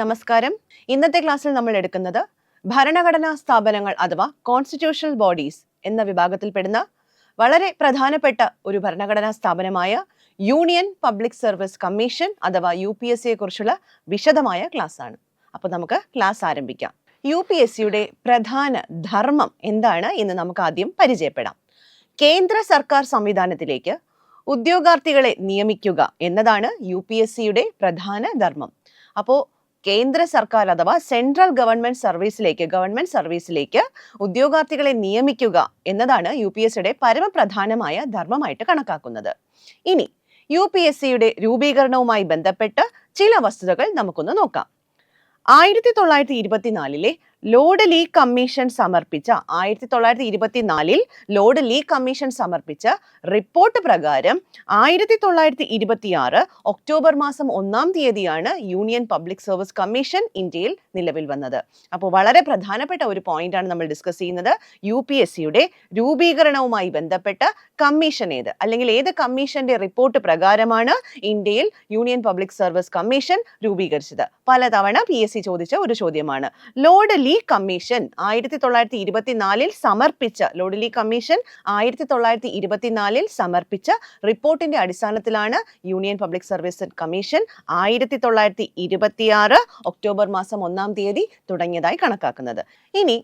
നമസ്കാരം. ഇന്നത്തെ ക്ലാസ്സിൽ നമ്മൾ എടുക്കുന്നത് ഭരണഘടനാ സ്ഥാപനങ്ങൾ അഥവാ കോൺസ്റ്റിറ്റ്യൂഷണൽ ബോഡീസ് എന്ന വിഭാഗത്തിൽപ്പെടുന്ന വളരെ പ്രധാനപ്പെട്ട ഒരു ഭരണഘടനാ സ്ഥാപനമായ യൂണിയൻ പബ്ലിക് സർവീസ് കമ്മീഷൻ അഥവാ യു പി എസ് സിയെ കുറിച്ചുള്ള വിശദമായ ക്ലാസ് ആണ്. അപ്പോൾ നമുക്ക് ക്ലാസ് ആരംഭിക്കാം. യു പി എസ് സിയുടെ പ്രധാന ധർമ്മം എന്താണ് എന്ന് നമുക്ക് ആദ്യം പരിചയപ്പെടാം. കേന്ദ്ര സർക്കാർ സംവിധാനത്തിലേക്ക് ഉദ്യോഗാർത്ഥികളെ നിയമിക്കുക എന്നതാണ് യു പി എസ് സിയുടെ പ്രധാന ധർമ്മം. അപ്പോൾ കേന്ദ്ര സർക്കാർ അഥവാ സെൻട്രൽ ഗവൺമെന്റ് സർവീസിലേക്ക് ഗവൺമെന്റ് സർവീസിലേക്ക് ഉദ്യോഗാർത്ഥികളെ നിയമിക്കുക എന്നതാണ് യു പി എസ് സിയുടെ പരമപ്രധാനമായ ധർമ്മമായിട്ട് കണക്കാക്കുന്നത്. ഇനി യു പി എസ് സിയുടെ രൂപീകരണവുമായി ബന്ധപ്പെട്ട് ചില വസ്തുതകൾ നമുക്കൊന്ന് നോക്കാം. ആയിരത്തി തൊള്ളായിരത്തി ഇരുപത്തിനാലിലെ ലോർഡ് ലീ കമ്മീഷൻ സമർപ്പിച്ച ആയിരത്തി തൊള്ളായിരത്തി ഇരുപത്തിനാലിൽ ലോഡ് ലീ കമ്മീഷൻ സമർപ്പിച്ച റിപ്പോർട്ട് പ്രകാരം ആയിരത്തി തൊള്ളായിരത്തി ഇരുപത്തിയാറ് ഒക്ടോബർ മാസം ഒന്നാം തീയതിയാണ് യൂണിയൻ പബ്ലിക് സർവീസ് കമ്മീഷൻ ഇന്ത്യയിൽ നിലവിൽ വന്നത്. അപ്പോൾ വളരെ പ്രധാനപ്പെട്ട ഒരു പോയിന്റാണ് നമ്മൾ ഡിസ്കസ് ചെയ്യുന്നത്. യു പി എസ് സിയുടെ രൂപീകരണവുമായി ബന്ധപ്പെട്ട കമ്മീഷൻ ഏത്? അല്ലെങ്കിൽ ഏത് കമ്മീഷന്റെ റിപ്പോർട്ട് പ്രകാരമാണ് ഇന്ത്യയിൽ യൂണിയൻ പബ്ലിക് സർവീസ് കമ്മീഷൻ രൂപീകരിച്ചത്? പലതവണ പി എസ് സി ചോദിച്ച ഒരു ചോദ്യമാണ്. ലോർഡ് ലീ കമ്മീഷൻ ആയിരത്തി തൊള്ളായിരത്തി ഇരുപത്തിനാലിൽ സമർപ്പിച്ച ലോഡിലി കമ്മീഷൻ ആയിരത്തി തൊള്ളായിരത്തി ഇരുപത്തിനാലിൽ സമർപ്പിച്ച റിപ്പോർട്ടിന്റെ അടിസ്ഥാനത്തിലാണ് യൂണിയൻ പബ്ലിക് സർവീസ് കമ്മീഷൻ ആയിരത്തി തൊള്ളായിരത്തി ഇരുപത്തിയാറ് ഒക്ടോബർ മാസം ഒന്നാം തീയതി തുടങ്ങിയതായി കണക്കാക്കുന്നത്. ഇനി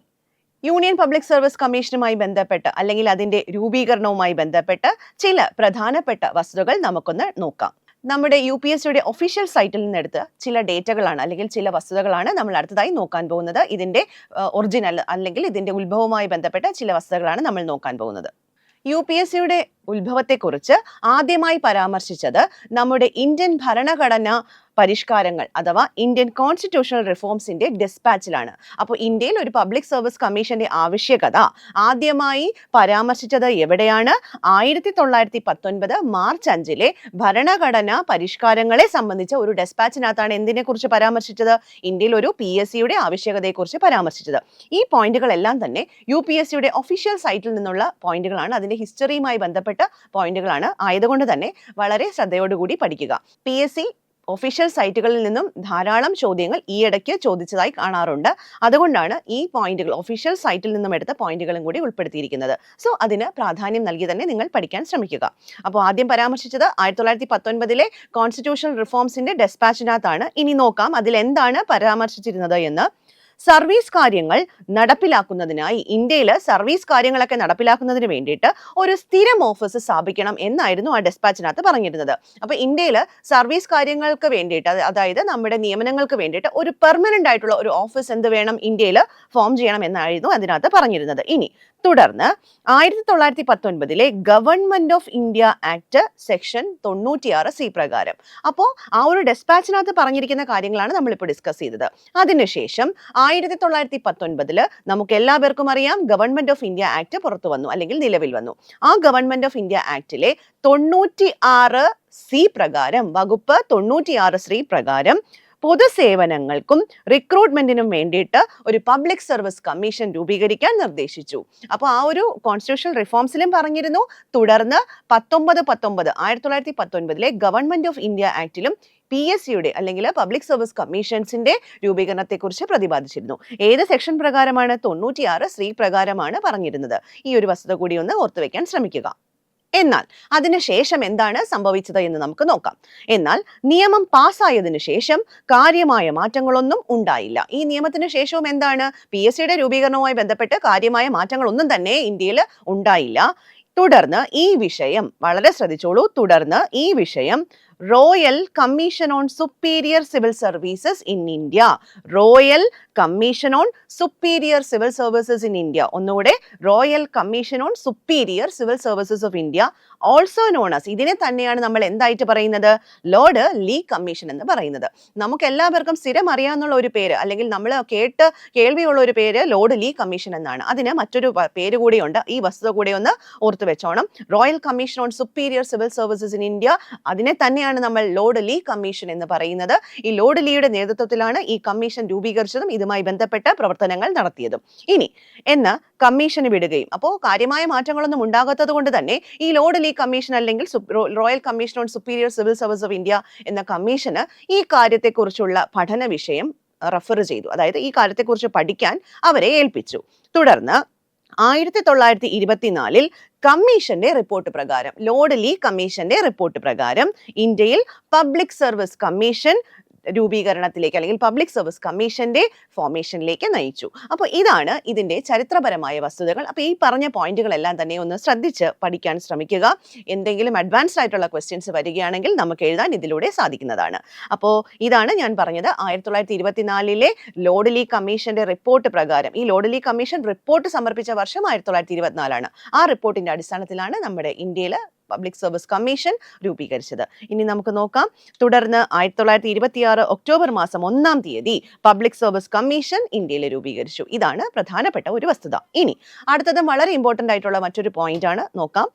യൂണിയൻ പബ്ലിക് സർവീസ് കമ്മീഷനുമായി ബന്ധപ്പെട്ട് അല്ലെങ്കിൽ അതിന്റെ രൂപീകരണവുമായി ബന്ധപ്പെട്ട് ചില പ്രധാനപ്പെട്ട വസ്തുതകൾ നമുക്കൊന്ന് നോക്കാം. നമ്മുടെ യു പി എസ് സിയുടെ ഒഫീഷ്യൽ സൈറ്റിൽ നിന്നെടുത്ത ചില ഡേറ്റകളാണ് അല്ലെങ്കിൽ ചില വസ്തുതകളാണ് നമ്മൾ അടുത്തതായി നോക്കാൻ പോകുന്നത്. ഇതിന്റെ ഒറിജിനൽ അല്ലെങ്കിൽ ഇതിന്റെ ഉത്ഭവവുമായി ബന്ധപ്പെട്ട ചില വസ്തുതകളാണ് നമ്മൾ നോക്കാൻ പോകുന്നത്. യു പി എസ് സിയുടെ ഉത്ഭവത്തെക്കുറിച്ച് ആദ്യമായി പരാമർശിച്ചത് നമ്മുടെ ഇന്ത്യൻ ഭരണഘടന പരിഷ്കാരങ്ങൾ അഥവാ ഇന്ത്യൻ കോൺസ്റ്റിറ്റ്യൂഷണൽ റിഫോംസിന്റെ ഡിസ്പാച്ചിലാണ് അപ്പോൾ ഇന്ത്യയിൽ ഒരു പബ്ലിക് സർവീസ് കമ്മീഷന്റെ ആവശ്യകത ആദ്യമായി പരാമർശിച്ചത് എവിടെയാണ്? ആയിരത്തി തൊള്ളായിരത്തി പത്തൊൻപത് മാർച്ച് അഞ്ചിലെ ഭരണഘടന പരിഷ്കാരങ്ങളെ സംബന്ധിച്ച ഒരു ഡെസ്പാച്ചിനകത്താണ് എന്തിനെ കുറിച്ച് പരാമർശിച്ചത്? ഇന്ത്യയിൽ ഒരു പി എസ് സിയുടെ ആവശ്യകതയെക്കുറിച്ച് പരാമർശിച്ചത്. ഈ പോയിന്റുകളെല്ലാം തന്നെ യു പി എസ് സിയുടെ ഒഫീഷ്യൽ സൈറ്റിൽ നിന്നുള്ള പോയിന്റുകളാണ്. അതിന്റെ ഹിസ്റ്ററിയുമായി ബന്ധപ്പെട്ട പോയിന്റുകളാണ്. ആയതുകൊണ്ട് തന്നെ വളരെ ശ്രദ്ധയോടുകൂടി പഠിക്കുക. പി എസ് സി ഒഫീഷ്യൽ സൈറ്റുകളിൽ നിന്നും ധാരാളം ചോദ്യങ്ങൾ ഈയിടയ്ക്ക് ചോദിച്ചതായി കാണാറുണ്ട്. അതുകൊണ്ടാണ് ഈ പോയിന്റുകൾ ഒഫീഷ്യൽ സൈറ്റിൽ നിന്നും എടുത്ത പോയിന്റുകളും കൂടി ഉൾപ്പെടുത്തിയിരിക്കുന്നത്. സോ അതിന് പ്രാധാന്യം നൽകി തന്നെ നിങ്ങൾ പഠിക്കാൻ ശ്രമിക്കുക. അപ്പോൾ ആദ്യം പരാമർശിച്ചത് ആയിരത്തി തൊള്ളായിരത്തി പത്തൊൻപതിലെ കോൺസ്റ്റിറ്റ്യൂഷണൽ റിഫോംസിന്റെ ഡെസ്പാച്ചിനകത്താണ് ഇനി നോക്കാം അതിൽ എന്താണ് പരാമർശിച്ചിരുന്നത് എന്ന്. സർവീസ് കാര്യങ്ങൾ നടപ്പിലാക്കുന്നതിനായി ഇന്ത്യയിൽ സർവീസ് കാര്യങ്ങളൊക്കെ നടപ്പിലാക്കുന്നതിന് വേണ്ടിയിട്ട് ഒരു സ്ഥിരം ഓഫീസ് സ്ഥാപിക്കണം എന്നായിരുന്നു ആ ഡെസ്പാച്ചിനകത്ത് പറഞ്ഞിരുന്നത്. അപ്പോൾ ഇന്ത്യയിൽ സർവീസ് കാര്യങ്ങൾക്ക് വേണ്ടിയിട്ട് അതായത് നമ്മുടെ നിയമനങ്ങൾക്ക് വേണ്ടിയിട്ട് ഒരു പെർമനന്റ് ആയിട്ടുള്ള ഒരു ഓഫീസ് എന്ത് വേണം ഇന്ത്യയിൽ ഫോം ചെയ്യണം എന്നായിരുന്നു അതിനകത്ത് പറഞ്ഞിരുന്നത്. ഇനി തുടർന്ന് ആയിരത്തി തൊള്ളായിരത്തി പത്തൊൻപതിലെ government of India act section തൊണ്ണൂറ്റിയാറ് സി പ്രകാരം. അപ്പോൾ ആ ഒരു ഡെസ്പാച്ചിനകത്ത് പറഞ്ഞിരിക്കുന്ന കാര്യങ്ങളാണ് നമ്മളിപ്പോൾ ഡിസ്കസ് ചെയ്തത്. അതിനുശേഷം ആയിരത്തി തൊള്ളായിരത്തി പത്തൊൻപതിൽ നമുക്ക് എല്ലാവർക്കും അറിയാം ഗവൺമെന്റ് ഓഫ് ഇന്ത്യ ആക്ട് പുറത്തു വന്നു അല്ലെങ്കിൽ നിലവിൽ വന്നു. ആ ഗവൺമെന്റ് ഓഫ് ഇന്ത്യ ആക്ടിലെ തൊണ്ണൂറ്റി ആറ് സി പ്രകാരം വകുപ്പ് തൊണ്ണൂറ്റി ആറ് സി പ്രകാരം പൊതുസേവനങ്ങൾക്കും റിക്രൂട്ട്മെന്റിനും വേണ്ടിയിട്ട് ഒരു പബ്ലിക് സർവീസ് കമ്മീഷൻ രൂപീകരിക്കാൻ നിർദ്ദേശിച്ചു. അപ്പോൾ ആ ഒരു കോൺസ്റ്റിറ്റ്യൂഷണൽ റിഫോംസിലും പറഞ്ഞിരുന്നു. തുടർന്ന് പത്തൊമ്പത് പത്തൊമ്പത് ആയിരത്തി തൊള്ളായിരത്തി പത്തൊൻപതിലെ ഗവൺമെന്റ് ഓഫ് ഇന്ത്യ ആക്ടിലും പി എസ് സിയുടെ അല്ലെങ്കിൽ പബ്ലിക് സർവീസ് കമ്മീഷൻസിന്റെ രൂപീകരണത്തെക്കുറിച്ച് പ്രതിപാദിച്ചിരുന്നു. ഏത് സെക്ഷൻ പ്രകാരമാണ്? തൊണ്ണൂറ്റിയാറ് സ്ത്രീ പ്രകാരമാണ് പറഞ്ഞിരുന്നത്. ഈ ഒരു വസ്തുത കൂടി ഒന്ന് ഓർത്തുവെക്കാൻ ശ്രമിക്കുക. എന്നാൽ അതിനുശേഷം എന്താണ് സംഭവിച്ചത് എന്ന് നമുക്ക് നോക്കാം. എന്നാൽ നിയമം പാസ്സായതിനു ശേഷം കാര്യമായ മാറ്റങ്ങളൊന്നും ഉണ്ടായില്ല. ഈ നിയമത്തിന് ശേഷവും എന്താണ്? പി എസ് സിയുടെ രൂപീകരണവുമായി ബന്ധപ്പെട്ട് കാര്യമായ മാറ്റങ്ങളൊന്നും തന്നെ ഇന്ത്യയിൽ ഉണ്ടായില്ല. തുടർന്ന് ഈ വിഷയം വളരെ ശ്രദ്ധിച്ചോളൂ തുടർന്ന് ഈ വിഷയം royal commission on superior civil services in India royal commission on superior civil services in India ഒന്നുകൂടെ royal commission on superior civil services of India also known as ഇതിനെ തന്നെയാണ് നമ്മൾ എന്തായിട്ട് പറയുന്നത്? ലോർഡ് ലീ കമ്മീഷൻ എന്ന് പറയുന്നത്. നമുക്ക് എല്ലാവർക്കും സ്ഥിരം അറിയാവുന്ന ഒരു പേര് അല്ലെങ്കിൽ നമ്മൾ കേട്ട് കേൾവിയുള്ള ഒരു പേര് ലോർഡ് ലീ കമ്മീഷൻ എന്നാണ്. അതിന് മറ്റൊരു പേര് കൂടിയുണ്ട്. ഈ വസ്തുത കൂടി ഒന്ന് ഓർത്തു വെച്ചോണം. Royal commission on superior civil services in India അതിനെ തന്നെയാണ് നമ്മൾ ലോഡ് ലീ കമ്മീഷൻ എന്ന് പറയുന്നത്. ഈ ലോഡ് ലീയുടെ നേതൃത്വത്തിലാണ് ഈ കമ്മീഷൻ രൂപീകരിച്ചതും ഇതുമായി ബന്ധപ്പെട്ട പ്രവർത്തനങ്ങൾ നടത്തിയതും. ഇനി എന്ന് കമ്മീഷന് വിടുകയും. അപ്പോൾ കാര്യമായ മാറ്റങ്ങളൊന്നും ഉണ്ടാകാത്തത് കൊണ്ട് തന്നെ ഈ ലോഡ് ലീ കമ്മീഷൻ അല്ലെങ്കിൽ royal commission on superior civil service of India എന്ന കമ്മീഷന് ഈ കാര്യത്തെക്കുറിച്ചുള്ള പഠന വിഷയം റഫർ ചെയ്തു. അതായത് ഈ കാര്യത്തെക്കുറിച്ച് പഠിക്കാൻ അവരെ ഏൽപ്പിച്ചു. തുടർന്ന് ആയിരത്തി തൊള്ളായിരത്തി ഇരുപത്തിനാലിൽ കമ്മീഷന്റെ റിപ്പോർട്ട് പ്രകാരം ലോഡ് ലീ കമ്മീഷന്റെ റിപ്പോർട്ട് പ്രകാരം ഇന്ത്യയിൽ പബ്ലിക് സർവീസ് കമ്മീഷൻ രൂപീകരണത്തിലേക്ക് അല്ലെങ്കിൽ പബ്ലിക് സർവീസ് കമ്മീഷന്റെ ഫോർമേഷനിലേക്ക് നയിച്ചു. അപ്പോൾ ഇതാണ് ഇതിന്റെ ചരിത്രപരമായ വസ്തുതകൾ. അപ്പോൾ ഈ പറഞ്ഞ പോയിന്റുകളെല്ലാം തന്നെ ഒന്ന് ശ്രദ്ധിച്ച് പഠിക്കാൻ ശ്രമിക്കുക. എന്തെങ്കിലും അഡ്വാൻസ്ഡ് ആയിട്ടുള്ള ക്വസ്റ്റ്യൻസ് വരികയാണെങ്കിൽ നമുക്ക് എഴുതാൻ ഇതിലൂടെ സാധിക്കുന്നതാണ്. അപ്പോൾ ഇതാണ് ഞാൻ പറഞ്ഞത് ആയിരത്തി തൊള്ളായിരത്തി ഇരുപത്തിനാലിലെ ലോഡ്ലി കമ്മീഷന്റെ റിപ്പോർട്ട് പ്രകാരം. ഈ ലോഡ്ലി കമ്മീഷൻ റിപ്പോർട്ട് സമർപ്പിച്ച വർഷം ആയിരത്തി തൊള്ളായിരത്തി ഇരുപത്തിനാലാണ് ആ റിപ്പോർട്ടിന്റെ അടിസ്ഥാനത്തിലാണ് നമ്മുടെ ഇന്ത്യയിൽ പബ്ലിക് സർവീസ് കമ്മീഷൻ രൂപീകരിച്ചത്. ഇനി നമുക്ക് നോക്കാം. തുടർന്ന് ആയിരത്തി തൊള്ളായിരത്തി ഇരുപത്തിയാറ് ഒക്ടോബർ മാസം ഒന്നാം തീയതി പബ്ലിക് സർവീസ് കമ്മീഷൻ ഇന്ത്യയിൽ രൂപീകരിച്ചു. ഇതാണ് പ്രധാനപ്പെട്ട ഒരു വസ്തുത. ഇനി അടുത്തത് വളരെ ഇമ്പോർട്ടന്റ് ആയിട്ടുള്ള മറ്റൊരു പോയിന്റ് ആണ്. നോക്കാം.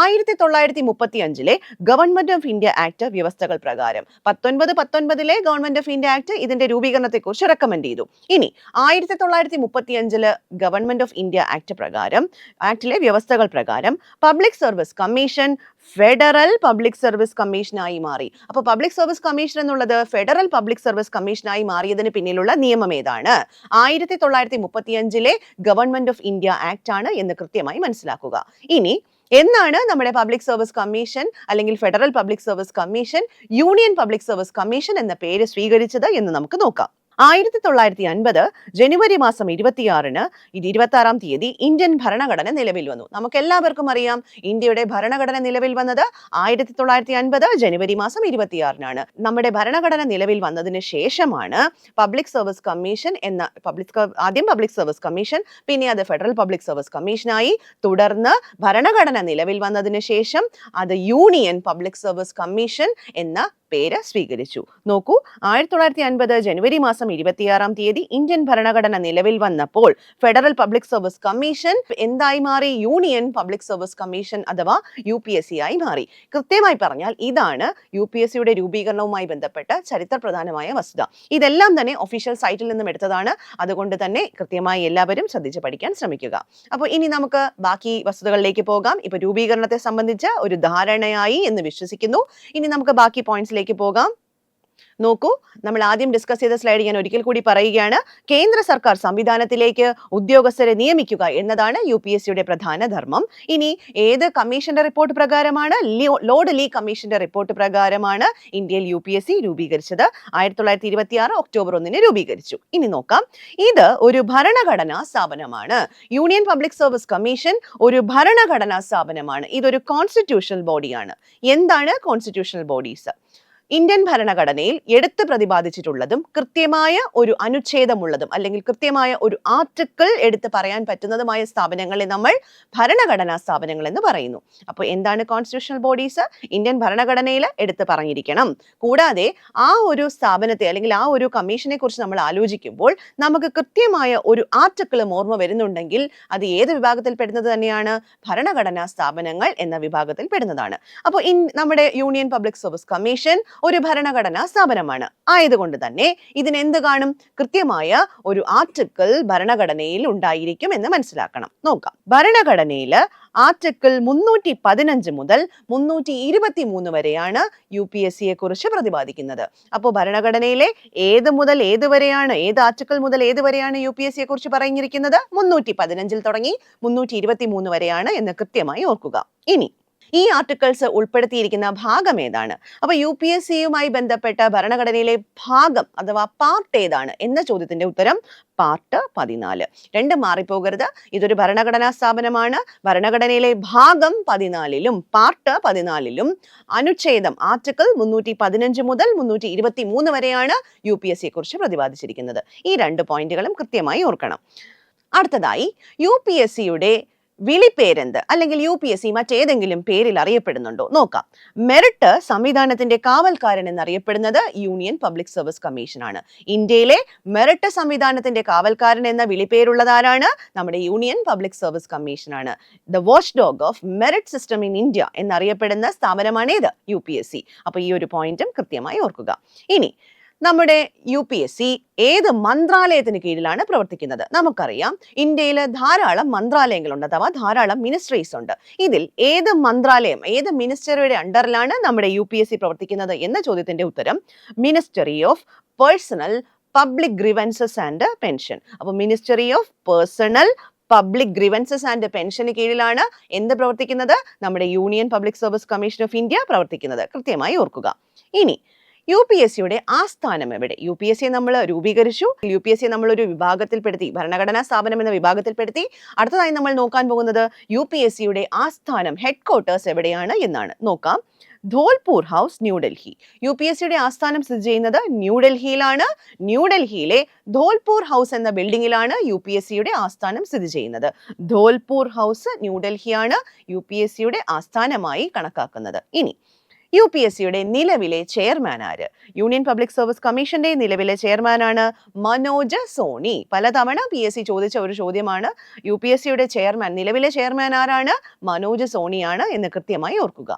ആയിരത്തി തൊള്ളായിരത്തി മുപ്പത്തി അഞ്ചിലെ ഗവൺമെന്റ് ഓഫ് ഇന്ത്യ ആക്ട് വ്യവസ്ഥകൾ പ്രകാരം പത്തൊൻപത് പത്തൊൻപതിലെ ഗവൺമെന്റ് ഓഫ് ഇന്ത്യ ആക്ട് ഇതിന്റെ രൂപീകരണത്തെക്കുറിച്ച് റെക്കമെൻഡ് ചെയ്തു. ഇനി ആയിരത്തി തൊള്ളായിരത്തി മുപ്പത്തി അഞ്ചിൽ ഗവൺമെന്റ് ഓഫ് ഇന്ത്യ ആക്ട് പ്രകാരം ആക്ടിലെ വ്യവസ്ഥകൾ പ്രകാരം public service commission federal public service കമ്മീഷനായി മാറി. അപ്പോൾ പബ്ലിക് സർവീസ് കമ്മീഷൻ എന്നുള്ളത് ഫെഡറൽ പബ്ലിക് സർവീസ് കമ്മീഷനായി മാറിയതിന് പിന്നിലുള്ള നിയമം ഏതാണ്? ആയിരത്തി തൊള്ളായിരത്തി മുപ്പത്തിയഞ്ചിലെ ഗവൺമെന്റ് ഓഫ് ഇന്ത്യ ആക്ട് ആണ് എന്ന് കൃത്യമായി മനസ്സിലാക്കുക. ഇനി എന്നാണ് നമ്മുടെ പബ്ലിക് സർവീസ് കമ്മീഷൻ അല്ലെങ്കിൽ federal public service commission union public service commission എന്ന പേര് സ്വീകരിച്ചത് എന്ന് നമുക്ക് നോക്കാം. ആയിരത്തി തൊള്ളായിരത്തി അൻപത് ജനുവരി മാസം ഇരുപത്തിയാറിന് ഇത് ഇരുപത്തി ആറാം തീയതി ഇന്ത്യൻ ഭരണഘടന നിലവിൽ വന്നു. നമുക്ക് എല്ലാവർക്കും അറിയാം ഇന്ത്യയുടെ ഭരണഘടന നിലവിൽ വന്നത് ആയിരത്തി തൊള്ളായിരത്തി അൻപത് ജനുവരി മാസം ഇരുപത്തിയാറിനാണ്. നമ്മുടെ ഭരണഘടന നിലവിൽ വന്നതിന് ശേഷമാണ് പബ്ലിക് സർവീസ് കമ്മീഷൻ എന്ന പബ്ലിക് ആദ്യം പബ്ലിക് സർവീസ് കമ്മീഷൻ പിന്നെ അത് ഫെഡറൽ പബ്ലിക് സർവീസ് കമ്മീഷനായി തുടർന്ന് ഭരണഘടന നിലവിൽ വന്നതിന് ശേഷം അത് യൂണിയൻ പബ്ലിക് സർവീസ് കമ്മീഷൻ എന്ന പേര് സ്വീകരിച്ചു. നോക്കൂ ആയിരത്തി തൊള്ളായിരത്തി അൻപത് ജനുവരി മാസം ഇരുപത്തിയാറാം തീയതി ഇന്ത്യൻ ഭരണഘടന നിലവിൽ വന്നപ്പോൾ ഫെഡറൽ പബ്ലിക് സർവീസ് കമ്മീഷൻ എന്തായി മാറി? യൂണിയൻ പബ്ലിക് സർവീസ് കമ്മീഷൻ അഥവാ യു പി എസ് സി ആയി മാറി. കൃത്യമായി പറഞ്ഞാൽ ഇതാണ് യു പി എസ് സിയുടെ രൂപീകരണവുമായി ബന്ധപ്പെട്ട ചരിത്രപ്രധാനമായ വസ്തുത. ഇതെല്ലാം തന്നെ ഒഫീഷ്യൽ സൈറ്റിൽ നിന്നും എടുത്തതാണ്. അതുകൊണ്ട് തന്നെ കൃത്യമായി എല്ലാവരും ശ്രദ്ധിച്ച് പഠിക്കാൻ ശ്രമിക്കുക. അപ്പോൾ ഇനി നമുക്ക് ബാക്കി വസ്തുതകളിലേക്ക് പോകാം. ഇപ്പൊ രൂപീകരണത്തെ സംബന്ധിച്ച് ഒരു ധാരണയായി എന്ന് വിശ്വസിക്കുന്നു. ഇനി നമുക്ക് ബാക്കി പോയിന്റ്സിലേക്ക് പോകാം. നോക്കൂ നമ്മൾ ആദ്യം ഡിസ്കസ് ചെയ്ത സ്ലൈഡ് ഞാൻ ഒരിക്കൽ കൂടി പറയുകയാണ്. കേന്ദ്ര സർക്കാർ സംവിധാനത്തിലേക്ക് ഉദ്യോഗസ്ഥരെ നിയമിക്കുക എന്നതാണ് യു പി എസ് സിയുടെ പ്രധാന ധർമ്മം. ഇനി ഏത് കമ്മീഷന്റെ റിപ്പോർട്ട് പ്രകാരമാണ്? ലോഡ് ലീ കമ്മീഷന്റെ റിപ്പോർട്ട് പ്രകാരമാണ് ഇന്ത്യയിൽ യു പി എസ് സി രൂപീകരിച്ചത്. ആയിരത്തി തൊള്ളായിരത്തി ഇരുപത്തി ആറ് ഒക്ടോബർ ഒന്നിന് രൂപീകരിച്ചു. ഇനി നോക്കാം. ഇത് ഒരു ഭരണഘടനാ സ്ഥാപനമാണ്. യൂണിയൻ പബ്ലിക് സർവീസ് കമ്മീഷൻ ഒരു ഭരണഘടനാ സ്ഥാപനമാണ്. ഇതൊരു കോൺസ്റ്റിറ്റ്യൂഷണൽ ബോഡിയാണ്. എന്താണ് കോൺസ്റ്റിറ്റ്യൂഷണൽ ബോഡീസ്? ഇന്ത്യൻ ഭരണഘടനയിൽ എടുത്തു പ്രതിപാദിച്ചിട്ടുള്ളതും കൃത്യമായ ഒരു അനുച്ഛേദമുള്ളതും അല്ലെങ്കിൽ കൃത്യമായ ഒരു ആർട്ടിക്കിൾ എടുത്ത് പറയാൻ പറ്റുന്നതുമായ സ്ഥാപനങ്ങളെ നമ്മൾ ഭരണഘടനാ സ്ഥാപനങ്ങൾ എന്ന് പറയുന്നു. അപ്പോൾ എന്താണ് കോൺസ്റ്റിറ്റ്യൂഷണൽ ബോഡീസ് ഇന്ത്യൻ ഭരണഘടനയിൽ എടുത്ത് പറഞ്ഞിരിക്കണം. കൂടാതെ ആ ഒരു സ്ഥാപനത്തെ അല്ലെങ്കിൽ ആ ഒരു കമ്മീഷനെ കുറിച്ച് നമ്മൾ ആലോചിക്കുമ്പോൾ നമുക്ക് കൃത്യമായ ഒരു ആർട്ടിക്കിളും ഓർമ്മ വരുന്നുണ്ടെങ്കിൽ അത് ഏത് വിഭാഗത്തിൽ പെടുന്നത് തന്നെയാണ്? ഭരണഘടനാ സ്ഥാപനങ്ങൾ എന്ന വിഭാഗത്തിൽ പെടുന്നതാണ്. അപ്പോൾ നമ്മുടെ യൂണിയൻ പബ്ലിക് സർവീസ് കമ്മീഷൻ ഒരു ഭരണഘടനാ സ്ഥാപനമാണ്. ആയതുകൊണ്ട് തന്നെ ഇതിനെന്ത് കാണും? കൃത്യമായ ഒരു ആർട്ടിക്കിൾ ഭരണഘടനയിൽ ഉണ്ടായിരിക്കും എന്ന് മനസ്സിലാക്കണം. നോക്കാം. ഭരണഘടനയിൽ ആർട്ടിക്കിൾ മുന്നൂറ്റി പതിനഞ്ച് മുതൽ മുന്നൂറ്റി ഇരുപത്തി മൂന്ന് വരെയാണ് യു പി എസ് സിയെ കുറിച്ച് പ്രതിപാദിക്കുന്നത്. അപ്പോൾ ഭരണഘടനയിലെ ഏത് മുതൽ ഏത് വരെയാണ് ഏത് ആർട്ടിക്കിൾ മുതൽ ഏത് വരെയാണ് യു പി എസ് സിയെ കുറിച്ച് പറഞ്ഞിരിക്കുന്നത്? മുന്നൂറ്റി പതിനഞ്ചിൽ തുടങ്ങി മുന്നൂറ്റി ഇരുപത്തി മൂന്ന് വരെയാണ് എന്ന് കൃത്യമായി ഓർക്കുക. ഇനി ഈ ആർട്ടിക്കിൾസ് ഉൾപ്പെടുത്തിയിരിക്കുന്ന ഭാഗം ഏതാണ്? അപ്പോൾ യു പി എസ് സിയുമായി ബന്ധപ്പെട്ട ഭരണഘടനയിലെ ഭാഗം അഥവാ പാർട്ട് ഏതാണ് എന്ന ചോദ്യത്തിന്റെ ഉത്തരം പാർട്ട് പതിനാല്. രണ്ട് മാറിപ്പോകരുത്. ഇതൊരു ഭരണഘടനാ സ്ഥാപനമാണ്. ഭരണഘടനയിലെ ഭാഗം പതിനാലിലും പാർട്ട് പതിനാലിലും അനുച്ഛേദം ആർട്ടിക്കിൾ മുന്നൂറ്റി പതിനഞ്ച് മുതൽ മുന്നൂറ്റി ഇരുപത്തി മൂന്ന് വരെയാണ് യു പി എസ് സിയെ കുറിച്ച് പ്രതിപാദിച്ചിരിക്കുന്നത്. ഈ രണ്ട് പോയിന്റുകളും കൃത്യമായി ഓർക്കണം. അടുത്തതായി യു പി എസ് സിയുടെ വിളിപ്പേരെന്ത് അല്ലെങ്കിൽ യു പി എസ് സി മറ്റേതെങ്കിലും പേരിൽ അറിയപ്പെടുന്നുണ്ടോ? നോക്കാം. മെറിറ്റ് സംവിധാനത്തിന്റെ കാവൽക്കാരൻ എന്നറിയപ്പെടുന്നത് യൂണിയൻ പബ്ലിക് സർവീസ് കമ്മീഷൻ ആണ് ഇന്ത്യയിലെ മെറിറ്റ് സംവിധാനത്തിന്റെ കാവൽക്കാരൻ എന്ന വിളിപ്പേരുള്ളതാരാണ് നമ്മുടെ യൂണിയൻ പബ്ലിക് സർവീസ് കമ്മീഷൻ ആണ് the watch dog of merit system in India എന്നറിയപ്പെടുന്ന സ്ഥാപനമാണ് ഏത് യു പി എസ് സി. അപ്പൊ ഈ ഒരു പോയിന്റും കൃത്യമായി ഓർക്കുക. ഇനി നമ്മുടെ യു പി എസ് സി ഏത് മന്ത്രാലയത്തിന് കീഴിലാണ് പ്രവർത്തിക്കുന്നത്? നമുക്കറിയാം. ഇന്ത്യയിൽ ധാരാളം മന്ത്രാലയങ്ങളുണ്ട് അഥവാ ധാരാളം മിനിസ്ട്രീസ് ഉണ്ട്. ഇതിൽ ഏത് മന്ത്രാലയം ഏത് മിനിസ്റ്ററിയുടെ അണ്ടറിലാണ് നമ്മുടെ യു പി എസ് സി പ്രവർത്തിക്കുന്നത് എന്ന ചോദ്യത്തിന്റെ ഉത്തരം ministry of personnel public grievances and pension അപ്പോൾ ministry of personnel public grievances and pension കീഴിലാണ് എന്ത് പ്രവർത്തിക്കുന്നത്? നമ്മുടെ union public service commission of India പ്രവർത്തിക്കുന്നത്. കൃത്യമായി ഓർക്കുക. ഇനി യു പി എസ് സിയുടെ ആസ്ഥാനം എവിടെ? യു പി എസ് സിയെ നമ്മൾ രൂപീകരിച്ചു. യു പി എസ് സിയെ നമ്മൾ ഒരു വിഭാഗത്തിൽപ്പെടുത്തി ഭരണഘടനാ സ്ഥാപനം എന്ന വിഭാഗത്തിൽപ്പെടുത്തി. അടുത്തതായി നമ്മൾ നോക്കാൻ പോകുന്നത് യു പി എസ് സിയുടെ ആസ്ഥാനം ഹെഡ് ക്വാർട്ടേഴ്സ് എവിടെയാണ് എന്നാണ്. നോക്കാം. Dholpur house New Delhi U P S സിയുടെ ആസ്ഥാനം സ്ഥിതി ചെയ്യുന്നത് ന്യൂഡൽഹിയിലാണ് ന്യൂഡൽഹിയിലെ ധോൽപൂർ ഹൗസ് എന്ന ബിൽഡിംഗിലാണ് യു പി എസ് സിയുടെ ആസ്ഥാനം സ്ഥിതി ചെയ്യുന്നത്. ധോൽപൂർ ഹൗസ് ന്യൂഡൽഹിയാണ് യു പി എസ് സിയുടെ ആസ്ഥാനമായി കണക്കാക്കുന്നത്. ഇനി യു പി എസ് സിയുടെ നിലവിലെ ചെയർമാൻ ആര്? യൂണിയൻ പബ്ലിക് സർവീസ് കമ്മീഷന്റെ നിലവിലെ ചെയർമാനാണ് മനോജ് സോണി. പലതവണ പി എസ് സി ചോദിച്ച ഒരു ചോദ്യമാണ് യു പി എസ് സിയുടെ ചെയർമാൻ നിലവിലെ ചെയർമാൻ ആരാണ്? മനോജ് സോണിയാണ് എന്ന് കൃത്യമായി ഓർക്കുക.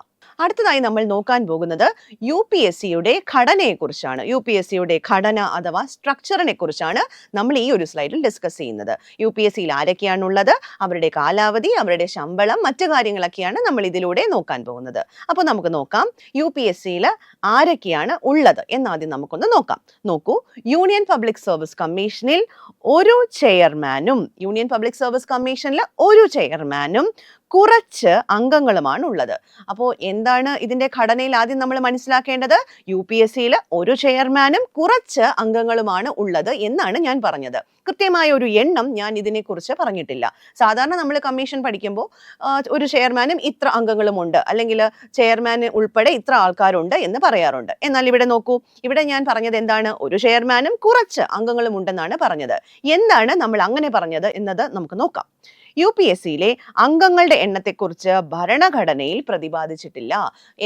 അടുത്തതായി നമ്മൾ നോക്കാൻ പോകുന്നത് യു പി എസ് സിയുടെ ഘടനയെക്കുറിച്ചാണ്. യു പി എസ് സിയുടെ ഘടന അഥവാ സ്ട്രക്ചറിനെ കുറിച്ചാണ് നമ്മൾ ഈ ഒരു സ്ലൈഡിൽ ഡിസ്കസ് ചെയ്യുന്നത്. യു പി എസ് സിയിൽ ആരൊക്കെയാണുള്ളത്? അവരുടെ കാലാവധി അവരുടെ ശമ്പളം മറ്റു കാര്യങ്ങളൊക്കെയാണ് നമ്മൾ ഇതിലൂടെ നോക്കാൻ പോകുന്നത്. അപ്പോൾ നമുക്ക് നോക്കാം യു പി എസ് സിയിൽ ആരൊക്കെയാണ് ഉള്ളത് എന്നാദ്യം നമുക്കൊന്ന് നോക്കാം. നോക്കൂ യൂണിയൻ പബ്ലിക് സർവീസ് കമ്മീഷനിൽ ഒരു ചെയർമാനും യൂണിയൻ പബ്ലിക് സർവീസ് കമ്മീഷനിൽ ഒരു ചെയർമാനും കുറച്ച് അംഗങ്ങളുമാണ് ഉള്ളത് അപ്പോൾ എന്താണ് ഇതിന്റെ ഘടനയിൽ ആദ്യം നമ്മൾ മനസ്സിലാക്കേണ്ടത്? യു പി എസ് സിയിൽ ഒരു ചെയർമാനും കുറച്ച് അംഗങ്ങളുമാണ് ഉള്ളത് എന്നാണ് ഞാൻ പറഞ്ഞത്. കൃത്യമായ ഒരു എണ്ണം ഞാൻ ഇതിനെക്കുറിച്ച് പറഞ്ഞിട്ടില്ല. സാധാരണ നമ്മൾ കമ്മീഷൻ പഠിക്കുമ്പോൾ ഒരു ചെയർമാനും ഇത്ര അംഗങ്ങളും ഉണ്ട് അല്ലെങ്കിൽ ചെയർമാൻ ഉൾപ്പെടെ ഇത്ര ആൾക്കാരുണ്ട് എന്ന് പറയാറുണ്ട്. എന്നാൽ ഇവിടെ നോക്കൂ ഇവിടെ ഞാൻ പറഞ്ഞത് എന്താണ്? ഒരു ചെയർമാനും കുറച്ച് അംഗങ്ങളും ഉണ്ടെന്നാണ് പറഞ്ഞത്. എന്താണ് നമ്മൾ അങ്ങനെ പറഞ്ഞത് എന്നത് നമുക്ക് നോക്കാം. യു പി എസ് സിയിലെ അംഗങ്ങളുടെ എണ്ണത്തെക്കുറിച്ച് ഭരണഘടനയിൽ പ്രതിപാദിച്ചിട്ടില്ല.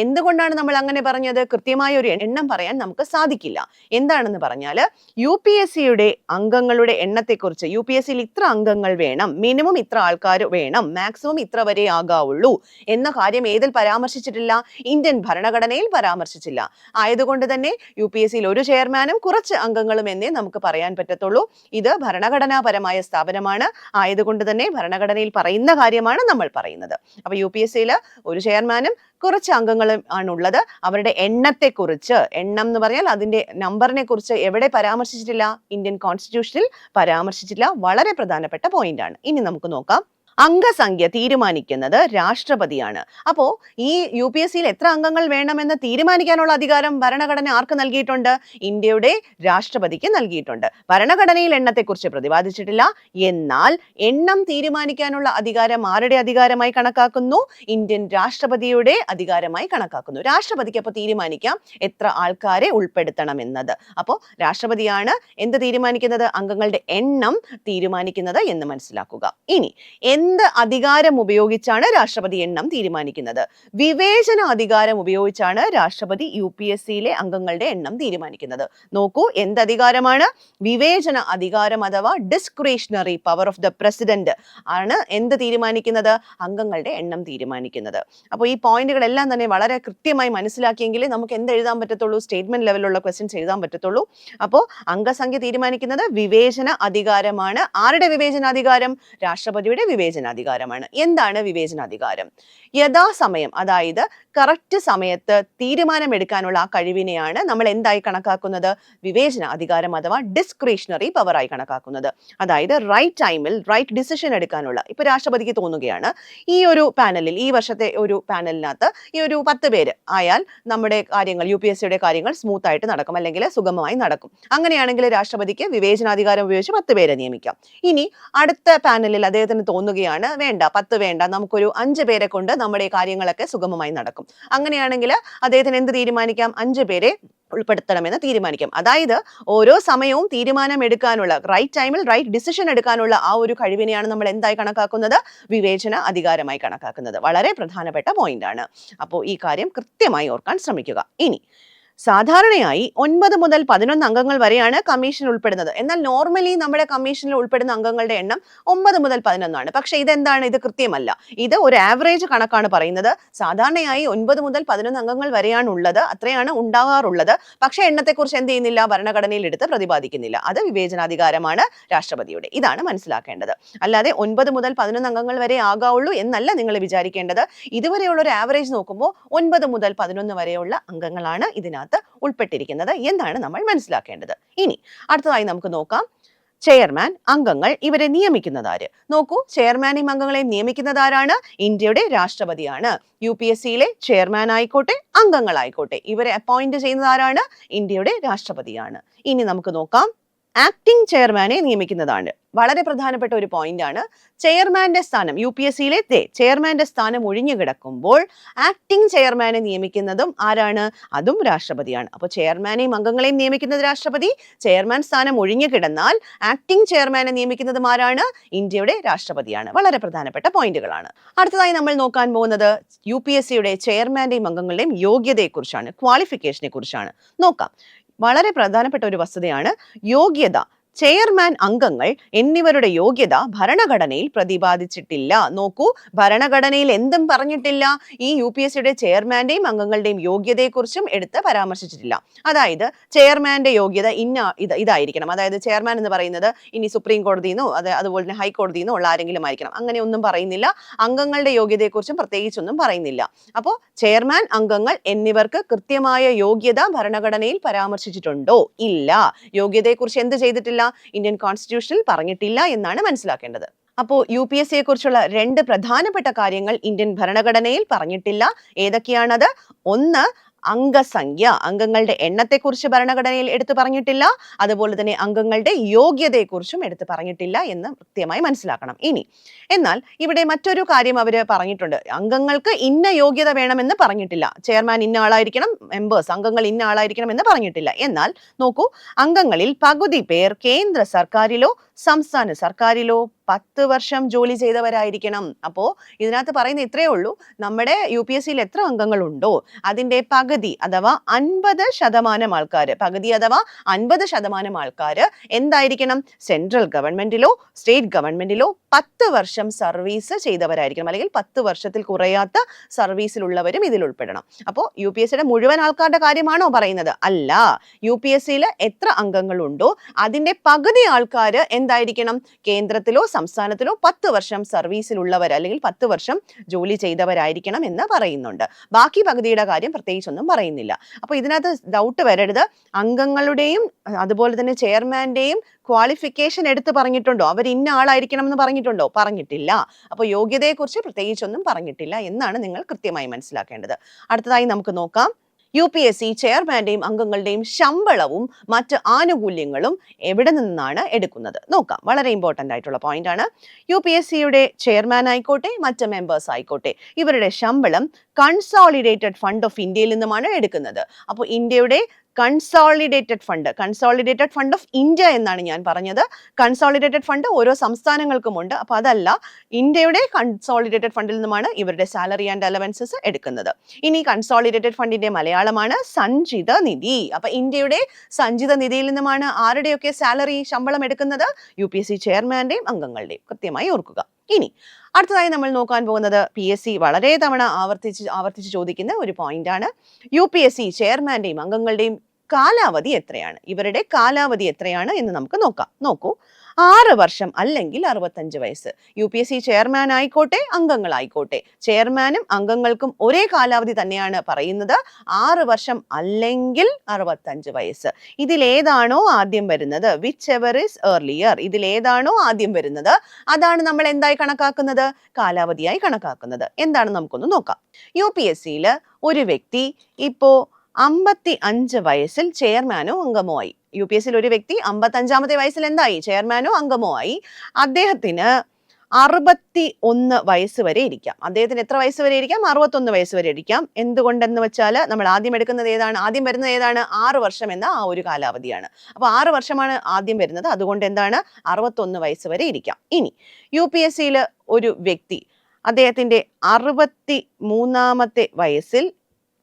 എന്തുകൊണ്ടാണ് നമ്മൾ അങ്ങനെ പറഞ്ഞത്? കൃത്യമായ ഒരു എണ്ണം പറയാൻ നമുക്ക് സാധിക്കില്ല. എന്താണെന്ന് പറഞ്ഞാൽ യു പി എസ് സിയുടെ അംഗങ്ങളുടെ എണ്ണത്തെക്കുറിച്ച് യു പി എസ് സിയിൽ ഇത്ര അംഗങ്ങൾ വേണം മിനിമം ഇത്ര ആൾക്കാർ വേണം മാക്സിമം ഇത്ര വരെ ആകാവുള്ളൂ എന്ന കാര്യം ഏതിൽ പരാമർശിച്ചിട്ടില്ല? ഇന്ത്യൻ ഭരണഘടനയിൽ പരാമർശിച്ചില്ല. ആയതുകൊണ്ട് തന്നെ യു പി എസ് സിയിൽ ഒരു ചെയർമാനും കുറച്ച് അംഗങ്ങളും എന്നേ നമുക്ക് പറയാൻ പറ്റത്തുള്ളൂ. ഇത് ഭരണഘടനാപരമായ സ്ഥാപനമാണ്. ആയതുകൊണ്ട് തന്നെ ഭരണഘടനയിൽ പറയുന്ന കാര്യമാണ് നമ്മൾ പറയുന്നത്. അപ്പൊ യു പി എസ് സിയിൽ ഒരു ചെയർമാനും കുറച്ച് അംഗങ്ങളും ആണുള്ളത്. അവരുടെ എണ്ണത്തെക്കുറിച്ച് എണ്ണം എന്ന് പറഞ്ഞാൽ അതിന്റെ നമ്പറിനെ കുറിച്ച് എവിടെ പരാമർശിച്ചിട്ടില്ല? ഇന്ത്യൻ കോൺസ്റ്റിറ്റ്യൂഷനിൽ പരാമർശിച്ചിട്ടില്ല. വളരെ പ്രധാനപ്പെട്ട പോയിന്റ് ആണ് ഇനി നമുക്ക് നോക്കാം. അംഗസംഖ്യ തീരുമാനിക്കുന്നത് രാഷ്ട്രപതിയാണ്. അപ്പോൾ ഈ യു പി എസ് സിയിൽ എത്ര അംഗങ്ങൾ വേണമെന്ന് തീരുമാനിക്കാനുള്ള അധികാരം ഭരണഘടന ആർക്ക് നൽകിയിട്ടുണ്ട്? ഇന്ത്യയുടെ രാഷ്ട്രപതിക്ക് നൽകിയിട്ടുണ്ട്. ഭരണഘടനയിൽ എണ്ണത്തെക്കുറിച്ച് പ്രതിപാദിച്ചിട്ടില്ല. എന്നാൽ എണ്ണം തീരുമാനിക്കാനുള്ള അധികാരം ആരുടെ അധികാരമായി കണക്കാക്കുന്നു? ഇന്ത്യൻ രാഷ്ട്രപതിയുടെ അധികാരമായി കണക്കാക്കുന്നു. രാഷ്ട്രപതിക്ക് അപ്പോൾ തീരുമാനിക്കാം എത്ര ആൾക്കാരെ ഉൾപ്പെടുത്തണം എന്നത് അപ്പോൾ രാഷ്ട്രപതിയാണ് എന്ത് തീരുമാനിക്കുന്നത്? അംഗങ്ങളുടെ എണ്ണം തീരുമാനിക്കുന്നത് എന്ന് മനസ്സിലാക്കുക. ഇനി എന്ത് അധികാരം ഉപയോഗിച്ചാണ് രാഷ്ട്രപതി എണ്ണം തീരുമാനിക്കുന്നത്? വിവേചന അധികാരം ഉപയോഗിച്ചാണ് രാഷ്ട്രപതി യു പി എസ് സിയിലെ അംഗങ്ങളുടെ എണ്ണം തീരുമാനിക്കുന്നത്. നോക്കൂ എന്ത് അധികാരമാണ്? വിവേചന അധികാരം അഥവാ discretionary power of the president ആണ് എന്ത് തീരുമാനിക്കുന്നത്? അംഗങ്ങളുടെ എണ്ണം തീരുമാനിക്കുന്നത്. അപ്പോൾ ഈ പോയിന്റുകളെല്ലാം തന്നെ വളരെ കൃത്യമായി മനസ്സിലാക്കിയെങ്കിൽ നമുക്ക് എന്ത് എഴുതാൻ പറ്റത്തുള്ളൂ? സ്റ്റേറ്റ്മെന്റ് ലെവലുള്ള ക്വസ്റ്റ്യൻസ് എഴുതാൻ പറ്റത്തുള്ളൂ. അപ്പോൾ അംഗസംഖ്യ തീരുമാനിക്കുന്നത് വിവേചന അധികാരമാണ്. ആരുടെ വിവേചനാധികാരം? രാഷ്ട്രപതിയുടെ വിവേചനാധികാരമാണ്. എന്താണ് വിവേചനാധികാരം? യഥാസമയം അതായത് കറക്റ്റ് സമയത്ത് തീരുമാനമെടുക്കാനുള്ള ആ കഴിവിനെയാണ് നമ്മൾ എന്തായി കണക്കാക്കുന്നത്? വിവേചന അധികാരം അഥവാ ഡിസ്ക്രിഷണറി പവറായി കണക്കാക്കുന്നത്. അതായത് റൈറ്റ് ടൈമിൽ റൈറ്റ് ഡിസിഷൻ എടുക്കാനുള്ള. ഇപ്പൊ രാഷ്ട്രപതിക്ക് തോന്നുകയാണ് ഈ ഒരു പാനലിൽ ഈ വർഷത്തെ ഒരു പാനലിനകത്ത് ഈ ഒരു പത്ത് പേര് ആയാൽ നമ്മുടെ കാര്യങ്ങൾ യു പി എസ് സിയുടെ കാര്യങ്ങൾ സ്മൂത്ത് ആയിട്ട് നടക്കും അല്ലെങ്കിൽ സുഗമമായി നടക്കും. അങ്ങനെയാണെങ്കിൽ രാഷ്ട്രപതിക്ക് വിവേചനാധികാരം ഉപയോഗിച്ച് പത്ത് പേരെ നിയമിക്കാം. ഇനി അടുത്ത പാനലിൽ അദ്ദേഹത്തിന് തോന്നുകയാണ് വേണ്ട പത്ത് വേണ്ട നമുക്കൊരു അഞ്ച് പേരെ കൊണ്ട് നമ്മുടെ കാര്യങ്ങളൊക്കെ സുഗമമായി നടക്കും. അങ്ങനെയാണെങ്കിൽ അദ്ദേഹത്തിന് എന്ത് തീരുമാനിക്കാം? അഞ്ചു പേരെ ഉൾപ്പെടുത്തണമെന്ന് തീരുമാനിക്കാം. അതായത് ഓരോ സമയവും തീരുമാനം എടുക്കാനുള്ള റൈറ്റ് ടൈമിൽ റൈറ്റ് ഡിസിഷൻ എടുക്കാനുള്ള ആ ഒരു കഴിവിനെയാണ് നമ്മൾ എന്തായി കണക്കാക്കുന്നത്? വിവേചന അധികാരമായി കണക്കാക്കുന്നത്. വളരെ പ്രധാനപ്പെട്ട പോയിന്റ് ആണ്. അപ്പോൾ ഈ കാര്യം കൃത്യമായി ഓർക്കാൻ ശ്രമിക്കുക. ഇനി സാധാരണയായി ഒൻപത് മുതൽ പതിനൊന്ന് അംഗങ്ങൾ വരെയാണ് കമ്മീഷൻ ഉൾപ്പെടുന്നത്. എന്നാൽ നോർമലി നമ്മുടെ കമ്മീഷനിൽ ഉൾപ്പെടുന്ന അംഗങ്ങളുടെ എണ്ണം ഒമ്പത് മുതൽ പതിനൊന്നാണ് പക്ഷേ ഇതെന്താണ്? ഇത് കൃത്യമല്ല. ഇത് ഒരു ആവറേജ് കണക്കാണ് പറയുന്നത്. സാധാരണയായി ഒൻപത് മുതൽ പതിനൊന്ന് അംഗങ്ങൾ വരെയാണ് ഉള്ളത്. അത്രയാണ് ഉണ്ടാകാറുള്ളത്. പക്ഷേ എണ്ണത്തെക്കുറിച്ച് എന്ത് ചെയ്യുന്നില്ല? ഭരണഘടനയിൽ എടുത്ത് പ്രതിപാദിക്കുന്നില്ല. അത് വിവേചനാധികാരമാണ് രാഷ്ട്രപതിയുടെ. ഇതാണ് മനസ്സിലാക്കേണ്ടത്. അല്ലാതെ ഒൻപത് മുതൽ പതിനൊന്ന് അംഗങ്ങൾ വരെ ആകാവുള്ളൂ എന്നല്ല നിങ്ങൾ വിചാരിക്കേണ്ടത്. ഇതുവരെയുള്ള ഒരു ആവറേജ് നോക്കുമ്പോൾ ഒൻപത് മുതൽ പതിനൊന്ന് വരെയുള്ള അംഗങ്ങളാണ് ഇതിനകത്ത്. ഇതിനകത്ത് ഉൾപ്പെട്ടിരിക്കുന്നത്. എന്നാണ് നമ്മൾ മനസ്സിലാക്കേണ്ടത്? ഇനി അടുത്തതായി നമുക്ക് നോക്കാം. ചെയർമാൻ അംഗങ്ങൾ ഇവരെ നിയമിക്കുന്നതാര് നോക്കൂ ചെയർമാനെയും അംഗങ്ങളെയും നിയമിക്കുന്നത് ഇന്ത്യയുടെ രാഷ്ട്രപതിയാണ്. യു പി എസ് സിയിലെ ചെയർമാൻ ആയിക്കോട്ടെ അംഗങ്ങളായിക്കോട്ടെ. ഇവരെ അപ്പോയിന്റ് ചെയ്യുന്നത് ആരാണ്? ഇന്ത്യയുടെ രാഷ്ട്രപതിയാണ്. ഇനി നമുക്ക് നോക്കാം. ആക്ടിംഗ് ചെയർമാനെ നിയമിക്കുന്നതാണ്. വളരെ പ്രധാനപ്പെട്ട ഒരു പോയിന്റ് ആണ്. ചെയർമാന്റെ സ്ഥാനം യു പി എസ് സിയിലെ ചെയർമാന്റെ സ്ഥാനം ഒഴിഞ്ഞു കിടക്കുമ്പോൾ ആക്ടിംഗ് ചെയർമാനെ നിയമിക്കുന്നതും ആരാണ്? അതും രാഷ്ട്രപതിയാണ്. അപ്പോൾ ചെയർമാനെയും അംഗങ്ങളെയും നിയമിക്കുന്നത് രാഷ്ട്രപതി. ചെയർമാൻ സ്ഥാനം ഒഴിഞ്ഞു കിടന്നാൽ ആക്ടിംഗ് ചെയർമാനെ നിയമിക്കുന്നതും ആരാണ്? ഇന്ത്യയുടെ രാഷ്ട്രപതിയാണ്. വളരെ പ്രധാനപ്പെട്ട പോയിന്റുകളാണ്. അടുത്തതായി നമ്മൾ നോക്കാൻ പോകുന്നത് യു പി എസ് സിയുടെ ചെയർമാന്റെയും അംഗങ്ങളുടെയും യോഗ്യതയെക്കുറിച്ചാണ് ക്വാളിഫിക്കേഷനെ കുറിച്ചാണ്. നോക്കാം. വളരെ പ്രധാനപ്പെട്ട ഒരു വസ്തുതയാണ് യോഗ്യത. ചെയർമാൻ അംഗങ്ങൾ എന്നിവരുടെ യോഗ്യത ഭരണഘടനയിൽ പ്രതിപാദിച്ചിട്ടില്ല. നോക്കൂ ഭരണഘടനയിൽ എന്തും പറഞ്ഞിട്ടില്ല. ഈ യു പി എസ് സിയുടെ ചെയർമാന്റെയും അംഗങ്ങളുടെയും യോഗ്യതയെക്കുറിച്ചും എടുത്ത് പരാമർശിച്ചിട്ടില്ല. അതായത് ചെയർമാന്റെ യോഗ്യത ഇന്ന ഇത് ഇതായിരിക്കണം. അതായത് ചെയർമാൻ എന്ന് പറയുന്നത് ഇനി സുപ്രീം കോടതിയിൽ നിന്നോ അത് അതുപോലെ തന്നെ ഹൈക്കോടതിയിൽ നിന്നോ ഉള്ള ആരെങ്കിലും ആയിരിക്കണം. അങ്ങനെ ഒന്നും പറയുന്നില്ല. അംഗങ്ങളുടെ യോഗ്യതയെക്കുറിച്ചും പ്രത്യേകിച്ചൊന്നും പറയുന്നില്ല. അപ്പോൾ ചെയർമാൻ അംഗങ്ങൾ എന്നിവർക്ക് കൃത്യമായ യോഗ്യത ഭരണഘടനയിൽ പരാമർശിച്ചിട്ടുണ്ടോ? ഇല്ല. യോഗ്യതയെക്കുറിച്ച് എന്ത് ചെയ്തിട്ടില്ല? ഇന്ത്യൻ കോൺസ്റ്റിറ്റ്യൂഷനിൽ പറഞ്ഞിട്ടില്ല എന്നാണ് മനസ്സിലാക്കേണ്ടത്. അപ്പോൾ യു പി എസ് സിയെ കുറിച്ചുള്ള രണ്ട് പ്രധാനപ്പെട്ട കാര്യങ്ങൾ ഇന്ത്യൻ ഭരണഘടനയിൽ പറഞ്ഞിട്ടില്ല. ഏതൊക്കെയാണത്? ഒന്ന് അംഗസംഖ്യ അംഗങ്ങളുടെ എണ്ണത്തെക്കുറിച്ച് ഭരണഘടനയിൽ എടുത്തു പറഞ്ഞിട്ടില്ല. അതുപോലെ തന്നെ അംഗങ്ങളുടെ യോഗ്യതയെക്കുറിച്ചും എടുത്തു പറഞ്ഞിട്ടില്ല എന്ന് കൃത്യമായി മനസ്സിലാക്കണം. ഇനി എന്നാൽ ഇവിടെ മറ്റൊരു കാര്യം അവർ പറഞ്ഞിട്ടുണ്ട്. അംഗങ്ങൾക്ക് ഇന്ന യോഗ്യത വേണമെന്ന് പറഞ്ഞിട്ടില്ല. ചെയർമാൻ ഇന്ന ആളായിരിക്കണം മെമ്പേഴ്സ് അംഗങ്ങൾ ഇന്ന ആളായിരിക്കണം എന്ന് പറഞ്ഞിട്ടില്ല. എന്നാൽ നോക്കൂ അംഗങ്ങളിൽ പകുതി പേർ കേന്ദ്ര സർക്കാരിലോ സംസ്ഥാന സർക്കാരിലോ പത്ത് വർഷം ജോലി ചെയ്തവരായിരിക്കണം. അപ്പോൾ ഇതിനകത്ത് പറയുന്ന ഇത്രയേ ഉള്ളൂ. നമ്മുടെ യു പി എസ് സിയിൽ എത്ര അംഗങ്ങളുണ്ടോ? അതിന്റെ പകുതി അഥവാ അൻപത് ശതമാനം ആൾക്കാർ പകുതി അഥവാ അൻപത് ശതമാനം ആൾക്കാർ എന്തായിരിക്കണം? സെൻട്രൽ ഗവൺമെന്റിലോ സ്റ്റേറ്റ് ഗവൺമെന്റിലോ പത്ത് വർഷം സർവീസ് ചെയ്തവരായിരിക്കണം. അല്ലെങ്കിൽ പത്ത് വർഷത്തിൽ കുറയാത്ത സർവീസിലുള്ളവരും ഇതിൽ ഉൾപ്പെടണം. അപ്പോൾ യു പി എസ് സിയുടെ മുഴുവൻ ആൾക്കാരുടെ കാര്യമാണോ പറയുന്നത്? അല്ല. യു പി എസ് സിയിൽ എത്ര അംഗങ്ങളുണ്ടോ? അതിന്റെ പകുതി ആൾക്കാർ എന്തായിരിക്കണം? കേന്ദ്രത്തിലോ സംസ്ഥാനത്തിലോ പത്ത് വർഷം സർവീസിലുള്ളവർ അല്ലെങ്കിൽ പത്ത് വർഷം ജോലി ചെയ്തവരായിരിക്കണം എന്ന് പറയുന്നുണ്ട്. ബാക്കി പകുതിയുടെ കാര്യം പ്രത്യേകിച്ചൊന്നും പറയുന്നില്ല. അപ്പോൾ ഇതിനകത്ത് ഡൗട്ട് വരരുത്. അംഗങ്ങളുടെയും അതുപോലെ തന്നെ ചെയർമാന്റെയും ക്വാളിഫിക്കേഷൻ എടുത്ത് പറഞ്ഞിട്ടുണ്ടോ? അവർ ഇന്ന ആളായിരിക്കണം എന്ന് പറഞ്ഞിട്ടുണ്ടോ? പറഞ്ഞിട്ടില്ല. അപ്പോൾ യോഗ്യതയെക്കുറിച്ച് പ്രത്യേകിച്ചൊന്നും പറഞ്ഞിട്ടില്ല എന്നാണ് നിങ്ങൾ കൃത്യമായി മനസ്സിലാക്കേണ്ടത്. അടുത്തതായി നമുക്ക് നോക്കാം. യു പി എസ് സി ചെയർമാന്റെയും അംഗങ്ങളുടെയും ശമ്പളവും മറ്റ് ആനുകൂല്യങ്ങളും എവിടെ നിന്നാണ് എടുക്കുന്നത്? നോക്കാം. വളരെ ഇമ്പോർട്ടന്റ് ആയിട്ടുള്ള പോയിന്റ് ആണ്. യു പി എസ് സിയുടെ ചെയർമാൻ ആയിക്കോട്ടെ മറ്റ് മെമ്പേഴ്സ് ആയിക്കോട്ടെ ഇവരുടെ ശമ്പളം കൺസോളിഡേറ്റഡ് ഫണ്ട് ഓഫ് ഇന്ത്യയിൽ നിന്നുമാണ് എടുക്കുന്നത്. അപ്പോൾ ഇന്ത്യയുടെ consolidated fund consolidated fund of India എന്നാണ് ഞാൻ പറഞ്ഞത്. കൺസോളിഡേറ്റഡ് ഫണ്ട് ഓരോ സംസ്ഥാനങ്ങൾക്കുമുണ്ട് അപ്പോൾ അതല്ല ഇന്ത്യയുടെ കൺസോളിഡേറ്റഡ് ഫണ്ടിൽ നിന്നുമാണ് ഇവരുടെ സാലറി ആൻഡ് അലവൻസസ് എടുക്കുന്നത്. ഇനി കൺസോളിഡേറ്റഡ് ഫണ്ടിന്റെ മലയാളമാണ് സഞ്ചിത നിധി. അപ്പൊ ഇന്ത്യയുടെ സഞ്ചിത നിധിയിൽ നിന്നുമാണ് ആരുടെയൊക്കെ സാലറി ശമ്പളം എടുക്കുന്നത്? യു പി എസ് സി ചെയർമാന്റെയും അംഗങ്ങളുടെയും. കൃത്യമായി ഓർക്കുക. ഇനി അടുത്തതായി നമ്മൾ നോക്കാൻ പോകുന്നത് പി എസ് സി വളരെ തവണ ആവർത്തിച്ച് ആവർത്തിച്ച് ചോദിക്കുന്ന ഒരു പോയിന്റ് ആണ്. യു പി എസ് സി ചെയർമാന്റെയും അംഗങ്ങളുടെയും കാലാവധി എത്രയാണ്? ഇവരുടെ കാലാവധി എത്രയാണ് എന്ന് നമുക്ക് നോക്കാം. നോക്കൂ. ആറ് വർഷം അല്ലെങ്കിൽ അറുപത്തഞ്ച് വയസ്സ്. U P S C chairman ആയിക്കോട്ടെ അംഗങ്ങളായിക്കോട്ടെ ചെയർമാനും അംഗങ്ങൾക്കും ഒരേ കാലാവധി തന്നെയാണ് പറയുന്നത്. ആറ് വർഷം അല്ലെങ്കിൽ അറുപത്തഞ്ച് വയസ്സ്. ഇതിലേതാണോ ആദ്യം വരുന്നത്? വിച്ച് എവർ ഇസ് ഏർലിയർ ഇതിലേതാണോ ആദ്യം വരുന്നത്? അതാണ് നമ്മൾ എന്തായി കണക്കാക്കുന്നത്? കാലാവധിയായി കണക്കാക്കുന്നത്. എന്താണ് നമുക്കൊന്ന് നോക്കാം. യു പി എസ് സിയിൽ ഒരു വ്യക്തി ഇപ്പോ അമ്പത്തി അഞ്ച് വയസ്സിൽ ചെയർമാനോ അംഗമോ ആയി. യു പി എസ് സിയിൽ ഒരു വ്യക്തി അമ്പത്തഞ്ചാമത്തെ വയസ്സിൽ എന്തായി? ചെയർമാനോ അംഗമോ ആയി. അദ്ദേഹത്തിന് അറുപത്തി ഒന്ന് വയസ്സ് വരെ ഇരിക്കാം. അദ്ദേഹത്തിന് എത്ര വയസ്സ് വരെ ഇരിക്കാം? അറുപത്തൊന്ന് വയസ്സ് വരെ ഇരിക്കാം. എന്തുകൊണ്ടെന്ന് വെച്ചാൽ നമ്മൾ ആദ്യം എടുക്കുന്നത് ഏതാണ്? ആദ്യം വരുന്നത് ഏതാണ്? ആറ് വർഷം എന്ന ആ ഒരു കാലാവധിയാണ്. അപ്പോൾ ആറ് വർഷമാണ് ആദ്യം വരുന്നത്. അതുകൊണ്ട് എന്താണ്? അറുപത്തൊന്ന് വയസ്സ് വരെ ഇരിക്കാം. ഇനി യു പി എസ് സിയിൽ ഒരു വ്യക്തി അദ്ദേഹത്തിന്റെ അറുപത്തി മൂന്നാമത്തെ വയസ്സിൽ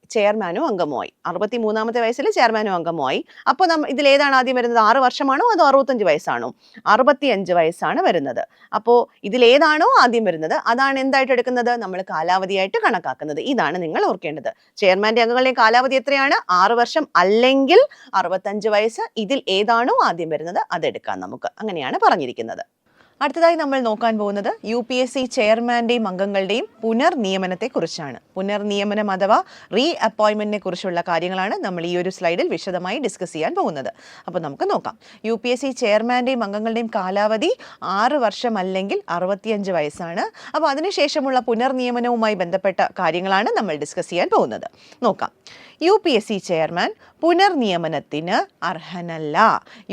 ചെയർമാനോ അംഗമോ ആയി അറുപത്തി മൂന്നാമത്തെ വയസ്സിൽ ചെയർമാനും അംഗമോ ആയി അപ്പോൾ നമ്മൾ ഇതിൽ ഏതാണ് ആദ്യം വരുന്നത്? ആറ് വർഷമാണോ അതോ അറുപത്തഞ്ച് വയസ്സാണോ? അറുപത്തി അഞ്ച് വയസ്സാണ് വരുന്നത്. അപ്പോൾ ഇതിലേതാണോ ആദ്യം വരുന്നത്? അതാണ് എന്തായിട്ട് എടുക്കുന്നത്? നമ്മൾ കാലാവധിയായിട്ട് കണക്കാക്കുന്നത്. ഇതാണ് നിങ്ങൾ ഓർക്കേണ്ടത്. ചെയർമാന്റെ അംഗങ്ങളുടെ കാലാവധി എത്രയാണ്? ആറ് വർഷം അല്ലെങ്കിൽ അറുപത്തഞ്ച് വയസ്സ്. ഇതിൽ ഏതാണോ ആദ്യം വരുന്നത്? അതെടുക്കാം നമുക്ക്. അങ്ങനെയാണ് പറഞ്ഞിരിക്കുന്നത്. അടുത്തതായി നമ്മൾ നോക്കാൻ പോകുന്നത് യു പി എസ് സി ചെയർമാന്റെയും അംഗങ്ങളുടെയും പുനർനിയമനത്തെക്കുറിച്ചാണ്. പുനർനിയമനം അഥവാ റീ അപ്പോയിൻമെന്റിനെ കുറിച്ചുള്ള കാര്യങ്ങളാണ് നമ്മൾ ഈ ഒരു സ്ലൈഡിൽ വിശദമായി ഡിസ്കസ് ചെയ്യാൻ പോകുന്നത്. അപ്പോൾ നമുക്ക് നോക്കാം. യു പി എസ് സി ചെയർമാന്റെയും അംഗങ്ങളുടെയും കാലാവധി ആറ് വർഷം അല്ലെങ്കിൽ അറുപത്തിയഞ്ച് വയസ്സാണ്. അപ്പോൾ അതിനുശേഷമുള്ള പുനർനിയമനവുമായി ബന്ധപ്പെട്ട കാര്യങ്ങളാണ് നമ്മൾ ഡിസ്കസ് ചെയ്യാൻ പോകുന്നത്. നോക്കാം. U P S C chairman പുനർനിയമനത്തിന് അർഹനല്ല.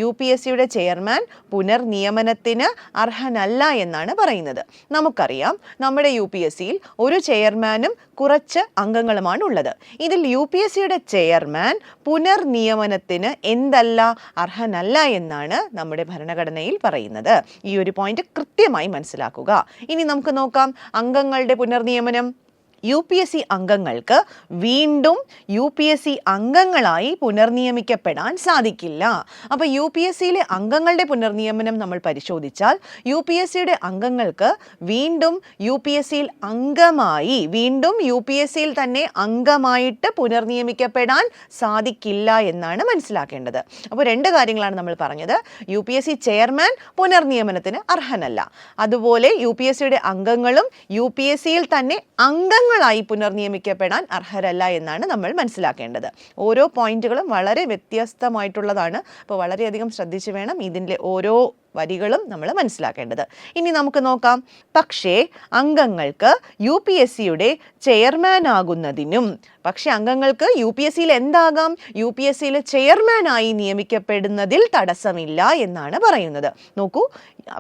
യു പി എസ് സിയുടെ ചെയർമാൻ പുനർനിയമനത്തിന് അർഹനല്ല എന്നാണ് പറയുന്നത്. നമുക്കറിയാം നമ്മുടെ യു പി എസ് സിയിൽ ഒരു ചെയർമാനും കുറച്ച് അംഗങ്ങളുമാണ് ഉള്ളത് ഇതിൽ യു പി എസ് സിയുടെ ചെയർമാൻ പുനർനിയമനത്തിന് എന്തല്ല അർഹനല്ല എന്നാണ് നമ്മുടെ ഭരണഘടനയിൽ പറയുന്നത്. ഈ ഒരു പോയിന്റ് കൃത്യമായി മനസ്സിലാക്കുക. ഇനി നമുക്ക് നോക്കാം അംഗങ്ങളുടെ പുനർനിയമനം. യു പി എസ് സി അംഗങ്ങൾക്ക് വീണ്ടും യു പി എസ് സി അംഗങ്ങളായി പുനർനിയമിക്കപ്പെടാൻ സാധിക്കില്ല. അപ്പോൾ യു പി എസ് സിയിലെ അംഗങ്ങളുടെ പുനർനിയമനം നമ്മൾ പരിശോധിച്ചാൽ യു പി എസ് സിയുടെ അംഗങ്ങൾക്ക് വീണ്ടും യു പി എസ് സിയിൽ അംഗമായി വീണ്ടും യു പി എസ് സിയിൽ തന്നെ അംഗമായിട്ട് പുനർനിയമിക്കപ്പെടാൻ സാധിക്കില്ല എന്നാണ് മനസ്സിലാക്കേണ്ടത്. അപ്പോൾ രണ്ട് കാര്യങ്ങളാണ് നമ്മൾ പറഞ്ഞത്. U P S C chairman പുനർനിയമനത്തിന് അർഹനല്ല. അതുപോലെ യു പി എസ് സിയുടെ അംഗങ്ങളും യു പി എസ് സിയിൽ തന്നെ അംഗങ്ങളായി പുനർനിയമിക്കപ്പെടാൻ അർഹരല്ല എന്നാണ് നമ്മൾ മനസ്സിലാക്കേണ്ടത്. ഓരോ പോയിന്റുകളും വളരെ വ്യത്യസ്തമായിട്ടുള്ളതാണ്. അപ്പോൾ വളരെയധികം ശ്രദ്ധിച്ചു വേണം ഇതിന്റെ ഓരോ വരികളും നമ്മൾ മനസ്സിലാക്കേണ്ടത്. ഇനി നമുക്ക് നോക്കാം. പക്ഷേ അംഗങ്ങൾക്ക് യു പി എസ് സിയുടെ ചെയർമാൻ ആകുന്നതിനും പക്ഷേ അംഗങ്ങൾക്ക് യു പി എസ് സിയിൽ എന്താകാം? യു പി എസ് സിയിലെ ചെയർമാനായി നിയമിക്കപ്പെടുന്നതിൽ തടസ്സമില്ല എന്നാണ് പറയുന്നത്. നോക്കൂ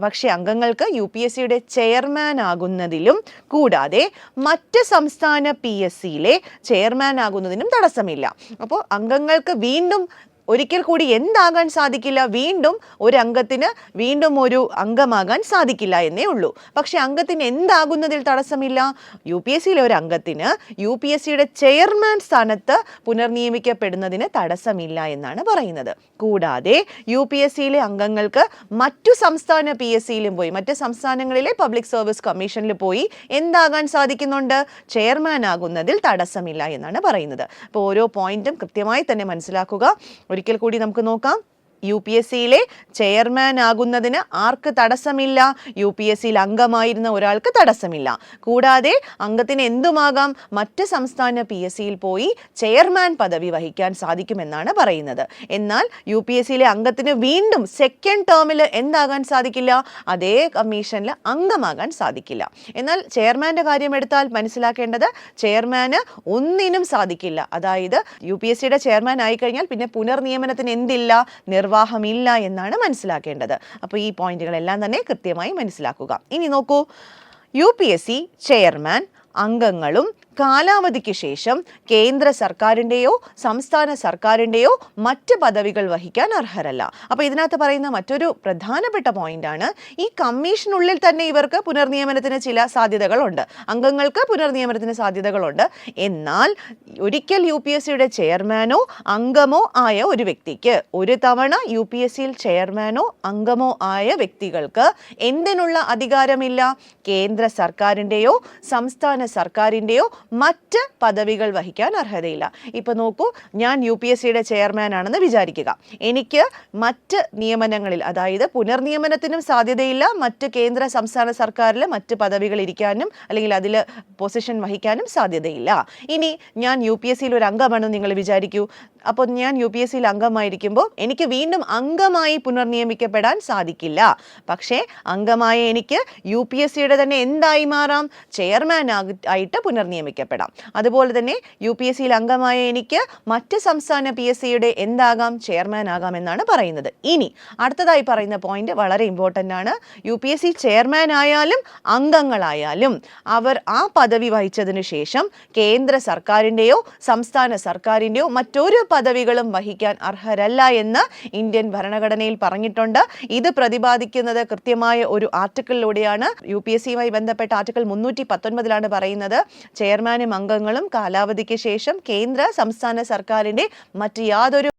പക്ഷേ അംഗങ്ങൾക്ക് യു പി എസ് സിയുടെ ചെയർമാൻ ആകുന്നതിലും കൂടാതെ മറ്റ് സംസ്ഥാന പി എസ് സിയിലെ ചെയർമാൻ ആകുന്നതിനും തടസ്സമില്ല. അപ്പോൾ അംഗങ്ങൾക്ക് വീണ്ടും ഒരിക്കൽ കൂടി എന്താകാൻ സാധിക്കില്ല? വീണ്ടും ഒരു അംഗത്തിന് വീണ്ടും ഒരു അംഗമാകാൻ സാധിക്കില്ല എന്നേ ഉള്ളൂ. പക്ഷെ അംഗത്തിന് എന്താകുന്നതിൽ തടസ്സമില്ല? യു പി എസ് സിയിലെ ഒരു അംഗത്തിന് യു പി എസ് സിയുടെ ചെയർമാൻ സ്ഥാനത്ത് പുനർനിയമിക്കപ്പെടുന്നതിന് തടസ്സമില്ല എന്നാണ് പറയുന്നത്. കൂടാതെ യു പി എസ് സിയിലെ അംഗങ്ങൾക്ക് മറ്റു സംസ്ഥാന പി എസ് സിയിലും പോയി മറ്റു സംസ്ഥാനങ്ങളിലെ പബ്ലിക് സർവീസ് കമ്മീഷനിൽ പോയി എന്താകാൻ സാധിക്കുന്നുണ്ട്? ചെയർമാൻ ആകുന്നതിൽ തടസ്സമില്ല എന്നാണ് പറയുന്നത്. അപ്പോൾ ഓരോ പോയിന്റും കൃത്യമായി തന്നെ മനസ്സിലാക്കുക. ഒരിക്കൽ കൂടി നമുക്ക് നോക്കാം. യു പി എസ് സിയിലെ ചെയർമാൻ ആകുന്നതിന് ആർക്ക് തടസ്സമില്ല? യു പി എസ് സിയിൽ അംഗമായിരുന്ന ഒരാൾക്ക് തടസ്സമില്ല. കൂടാതെ അംഗത്തിന് എന്തുമാകാം? മറ്റ് സംസ്ഥാന പി എസ് സിയിൽ പോയി ചെയർമാൻ പദവി വഹിക്കാൻ സാധിക്കുമെന്നാണ് പറയുന്നത്. എന്നാൽ യു പി എസ് സിയിലെ അംഗത്തിന് വീണ്ടും സെക്കൻഡ് ടേമിൽ എന്താകാൻ സാധിക്കില്ല? അതേ കമ്മീഷനിൽ അംഗമാകാൻ സാധിക്കില്ല. എന്നാൽ ചെയർമാന്റെ കാര്യം എടുത്താൽ മനസ്സിലാക്കേണ്ടത് ചെയർമാന് ഒന്നിനും സാധിക്കില്ല. അതായത് യു പി എസ് സിയുടെ ചെയർമാൻ ആയിക്കഴിഞ്ഞാൽ പിന്നെ പുനർനിയമനത്തിന് എന്തില്ല? നിർവാഹമില്ല എന്നാണ് മനസ്സിലാക്കേണ്ടത്. അപ്പോൾ ഈ പോയിന്റുകളെല്ലാം തന്നെ കൃത്യമായി മനസ്സിലാക്കുക. ഇനി നോക്കൂ U P S C chairman അംഗങ്ങളും കാലാവധിക്ക് ശേഷം കേന്ദ്ര സർക്കാരിന്റെയോ സംസ്ഥാന സർക്കാരിന്റെയോ മറ്റ് പദവികൾ വഹിക്കാൻ അർഹരല്ല. അപ്പോൾ ഇതിനകത്ത് പറയുന്ന മറ്റൊരു പ്രധാനപ്പെട്ട പോയിന്റാണ് ഈ കമ്മീഷനുള്ളിൽ തന്നെ ഇവർക്ക് പുനർനിയമനത്തിന് ചില സാധ്യതകളുണ്ട്. അംഗങ്ങൾക്ക് പുനർനിയമനത്തിന് സാധ്യതകളുണ്ട്. എന്നാൽ ഒരിക്കൽ യു പി എസ് സിയുടെ ചെയർമാനോ അംഗമോ ആയ ഒരു വ്യക്തിക്ക് ഒരു തവണ യു പി എസ് സിയിൽ ചെയർമാനോ അംഗമോ ആയ വ്യക്തികൾക്ക് എന്തിനുള്ള അധികാരമില്ല? കേന്ദ്ര സർക്കാരിന്റെയോ സംസ്ഥാന സർക്കാരിന്റെയോ മറ്റ് പദവികൾ വഹിക്കാൻ അർഹതയില്ല. ഇപ്പോൾ നോക്കൂ ഞാൻ യു പി എസ് സിയുടെ ചെയർമാൻ ആണെന്ന് വിചാരിക്കുക. എനിക്ക് മറ്റ് നിയമനങ്ങളിൽ അതായത് പുനർനിയമനത്തിനും സാധ്യതയില്ല മറ്റ് കേന്ദ്ര സംസ്ഥാന സർക്കാരിൽ മറ്റ് പദവികൾ ഇരിക്കാനും അല്ലെങ്കിൽ അതിൽ പൊസിഷൻ വഹിക്കാനും സാധ്യതയില്ല. ഇനി ഞാൻ യു പി എസ് സിയിൽ ഒരു അംഗമാണെന്ന് നിങ്ങൾ വിചാരിക്കൂ. അപ്പോൾ ഞാൻ യു പി എസ് സിയിൽ അംഗമായിരിക്കുമ്പോൾ എനിക്ക് വീണ്ടും അംഗമായി പുനർനിയമിക്കപ്പെടാൻ സാധിക്കില്ല. പക്ഷേ അംഗമായ എനിക്ക് യു പി എസ് സിയുടെ തന്നെ എന്തായി മാറാം? ചെയർമാൻ ആയിട്ട് പുനർനിയമിക്കപ്പെടാം അതുപോലെ തന്നെ യു പി എസ് സിയിൽ അംഗമായ എനിക്ക് മറ്റ് സംസ്ഥാന പി എസ് സിയുടെ എന്താകാം ചെയർമാൻ ആകാം എന്നാണ് പറയുന്നത്. ഇനി അടുത്തതായി പറയുന്ന പോയിന്റ് വളരെ ഇമ്പോർട്ടന്റ് ആണ്. U P S C chairman ആയാലും അംഗങ്ങളായാലും അവർ ആ പദവി വഹിച്ചതിന് ശേഷം കേന്ദ്ര സർക്കാരിന്റെയോ സംസ്ഥാന സർക്കാരിന്റെയോ മറ്റൊരു പദവികളും വഹിക്കാൻ അർഹരല്ല എന്ന് ഇന്ത്യൻ ഭരണഘടനയിൽ പറഞ്ഞിട്ടുണ്ട്. ഇത് പ്രതിപാദിക്കുന്നത് കൃത്യമായ ഒരു ആർട്ടിക്കിളിലൂടെയാണ്. യു പി എസ് സിയുമായി ബന്ധപ്പെട്ട ആർട്ടിക്കിൾ മുന്നൂറ്റി പത്തൊൻപതിലാണ് പറയുന്നത്. ചെയർമാനും അംഗങ്ങളും കാലാവധിക്ക് ശേഷം കേന്ദ്ര സംസ്ഥാന സർക്കാരിന്റെ മറ്റ് യാതൊരു